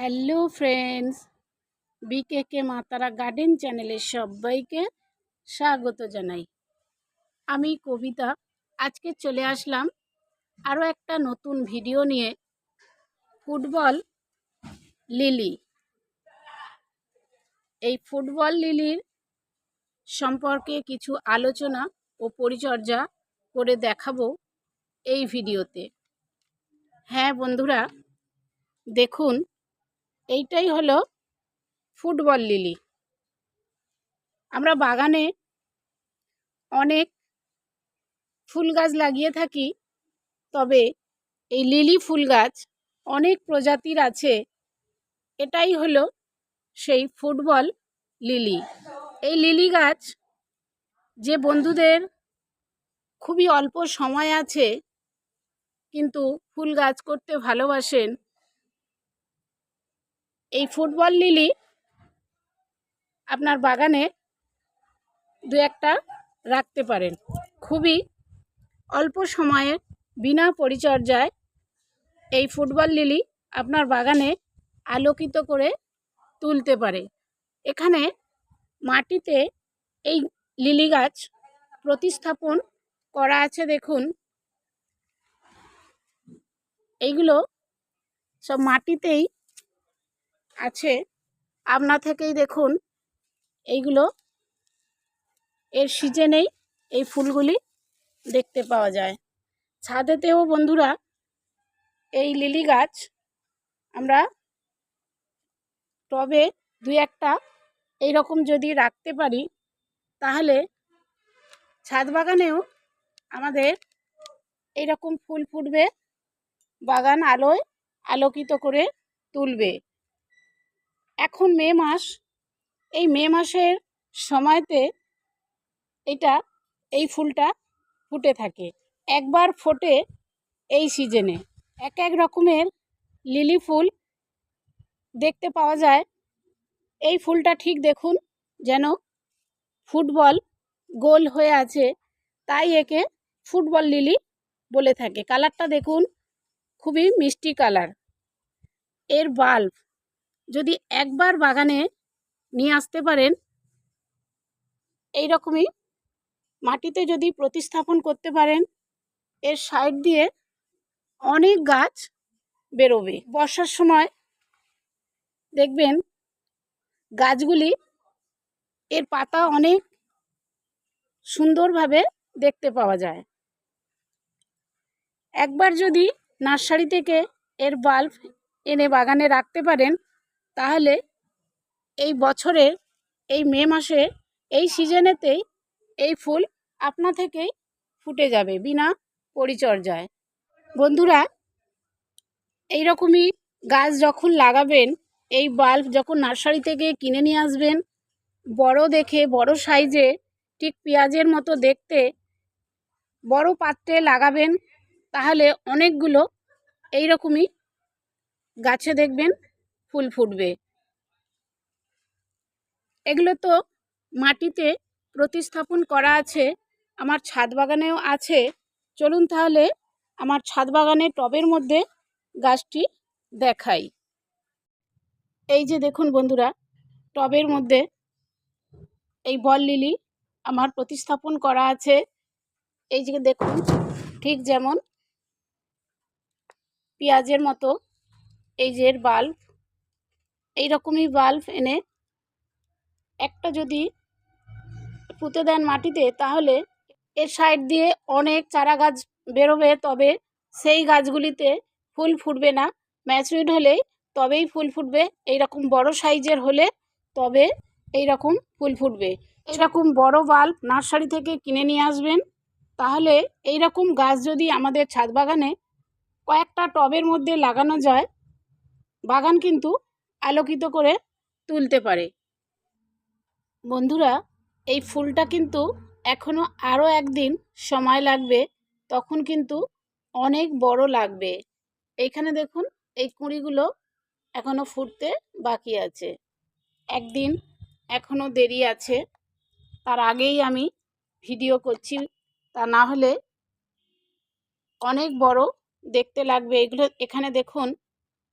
Hello friends, বিকেকে মাতারা garden চ্যানেলে সবাইকে স্বাগত জানাই। আমি কবিতা, আজকে চলে আসলাম আরও একটা নতুন ভিডিও নিয়ে। Football lily. এই ফুটবল লিলির সম্পর্কে কিছু আলোচনা ও পরিচর্যা করে দেখাবো এই ভিডিওতে। হ্যাঁ বন্ধুরা, দেখুন এইটাই হলো ফুটবল লিলি। আমরা বাগানে অনেক ফুল গাছ লাগিয়ে থাকি, তবে এই লিলি ফুল গাছ অনেক প্রজাতির আছে, এটাই হলো সেই ফুটবল লিলি। এই লিলি গাছ যে বন্ধুদের খুবই অল্প সময় আছে, কিন্তু ফুল গাছ করতে ভালোবাসেন এই ফুটবল লিলি আপনার বাগানে দু একটা রাখতে পারেন। খুবই অল্প সময়ে বিনা পরিচর্যায় এই ফুটবল লিলি আপনার বাগানে আলোকিত করে তুলতে পারে। এখানে মাটিতে এই লিলি গাছ প্রতিস্থাপন করা আছে দেখুন। এইগুলো সব মাটিতেই আছে। আপনা থেকেই দেখুন এইগুলো। এর সিজনেই এই ফুলগুলি দেখতে পাওয়া যায়। ছাদেতেও বন্ধুরা এই লিলি গাছ আমরা টবে দুই একটা এই রকম যদি রাখতে পারি, তাহলে ছাদ বাগানেও আমাদের এই রকম ফুল ফুটবে, বাগান আলোয় আলোকিত করে তুলবে। এখন মে মাস, এই মে মাসের সময়তে এটা, এই ফুলটা ফুটে থাকে। একবার ফোটে এই সিজনে এক এক রকমের লিলি ফুল দেখতে পাওয়া যায়। এই ফুলটা ঠিক দেখুন যেন ফুটবল গোল হয়ে আছে, তাই একে ফুটবল লিলি বলে থাকে। কালারটা দেখুন, খুবই মিষ্টি কালার। এর বাল্ব যদি একবার বাগানে নিয়ে আসতে পারেন এই রকমই মাটিতে যদি প্রতিস্থাপন করতে পারেন, এর সাইড দিয়ে অনেক গাছ বেরোবে। বর্ষার সময় দেখবেন গাছগুলি এর পাতা অনেক সুন্দরভাবে দেখতে পাওয়া যায়। একবার যদি নার্সারি থেকে এর বাল্ব এনে বাগানে রাখতে পারেন তাহলে এই বছরের, এই মে মাসে এই সিজনেতেই এই ফুল আপনা থেকেই ফুটে যাবে বিনা পরিচর্যায়। বন্ধুরা এই রকমই গাছ যখন লাগাবেন, এই বাল্ব যখন নার্সারি থেকে কিনে নিয়ে আসবেন, বড় দেখে, বড় সাইজে ঠিক পেঁয়াজের মতো দেখতে, বড় পাত্রে লাগাবেন, তাহলে অনেকগুলো এই রকমই গাছে দেখবেন ফুল ফুটবে। এগুলো তো মাটিতে প্রতিস্থাপন করা আছে, আমার ছাদ বাগানেও আছে। চলুন তাহলে আমার ছাদ বাগানে টবের মধ্যে গাছটি দেখাই। এই যে দেখুন বন্ধুরা, টবের মধ্যে এই বল লিলি আমার প্রতিস্থাপন করা আছে। এই যে দেখুন, ঠিক যেমন পেঁয়াজের মতো, এই যে বাল্ব এই রকমই বাল্ব এনে একটা যদি পুঁতে দেন মাটিতে, তাহলে এর সাইড দিয়ে অনেক চারা গাছ বেরোবে, তবে সেই গাছগুলিতে ফুল ফুটবে না। ম্যাচুরিড হলেই তবেই ফুল ফুটবে। এই রকম বড় সাইজের হলে তবে এই রকম ফুল ফুটবে। এরকম বড় বাল্ব নার্সারি থেকে কিনে নিয়ে আসবেন। তাহলে এই রকম গাছ যদি আমাদের ছাদ বাগানে কয়েকটা টবের মধ্যে লাগানো যায়, বাগান কিন্তু আলোকিত করে তুলতে পারে। বন্ধুরা, এই ফুলটা কিন্তু এখনও আরও একদিন সময় লাগবে, তখন কিন্তু অনেক বড় লাগবে। এইখানে দেখুন, এই কুঁড়িগুলো এখনও ফুটতে বাকি আছে। একদিন এখনও দেরি আছে, তার আগেই আমি ভিডিও করছি, তা না হলে অনেক বড় দেখতে লাগবে। এগুলো, এখানে দেখুন,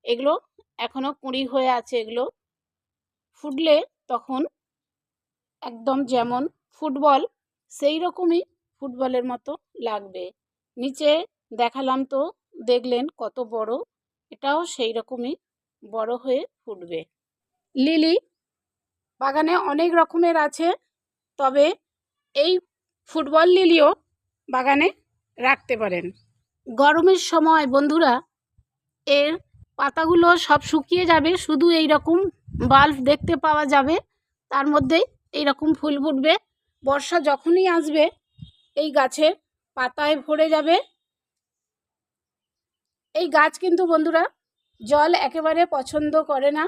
এগুলো এখনও কুঁড়ি হয়ে আছে এগুলো। ফুটলে তখন একদম যেমন ফুটবল, সেই রকমই ফুটবলের মতো লাগবে। নিচে দেখালাম তো, দেখলেন কত বড়, এটাও সেই রকমই বড় হয়ে ফুটবে। লিলি, বাগানে অনেক রকমের আছে, তবে এই ফুটবল লিলিও বাগানে রাখতে পারেন। গরমের সময় বন্ধুরা, এর পাতাগুলো সব শুকিয়ে যাবে, শুধু এই রকম বাল্ব দেখতে পাওয়া যাবে। তার মধ্যেই এই রকম ফুল ফুটবে। বর্ষা যখনই আসবে, এই গাছের পাতায় ভরে যাবে। এই গাছ কিন্তু বন্ধুরা জল একেবারে পছন্দ করে না।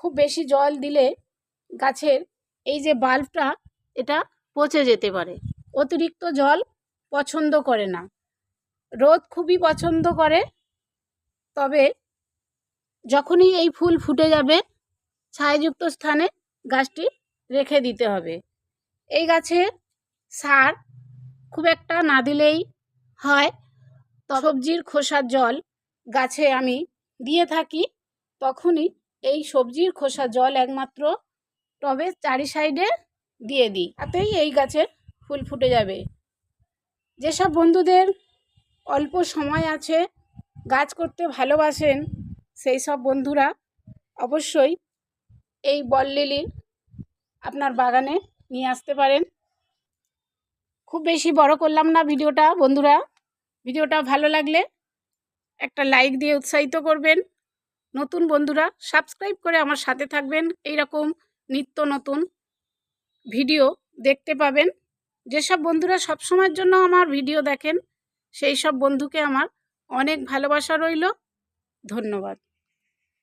খুব বেশি জল দিলে গাছের এই যে বাল্বটা, এটা পচে যেতে পারে। অতিরিক্ত জল পছন্দ করে না। রোদ খুবই পছন্দ করে। তবে যখনই এই ফুল ফুটে যাবে ছায়াযুক্ত স্থানে গাছটি রেখে দিতে হবে। এই গাছে সার খুব একটা না দিলেই হয়। সবজির খোসার জল গাছে আমি দিয়ে থাকি, তখনই এই সবজির খোসা জল একমাত্র টবে চারি সাইডে দিয়ে দিই। তাতেই এই গাছের ফুল ফুটে যাবে। যেসব বন্ধুদের অল্প সময় আছে গাছ করতে ভালোবাসেন সেই সব বন্ধুরা অবশ্যই এই বল লিলি আপনার বাগানে নিয়ে আসতে পারেন। খুব বেশি বড় করলাম না ভিডিওটা, বন্ধুরা। ভিডিওটা ভালো লাগলে একটা লাইক দিয়ে উৎসাহিত করবেন। নতুন বন্ধুরা, সাবস্ক্রাইব করে আমার সাথে থাকবেন। এই রকম নিত্য নতুন ভিডিও দেখতে পাবেন। যেসব বন্ধুরা সবসময়ের জন্য আমার ভিডিও দেখেন, সেই সব বন্ধুকে আমার অনেক ভালোবাসা রইল। ধন্যবাদ।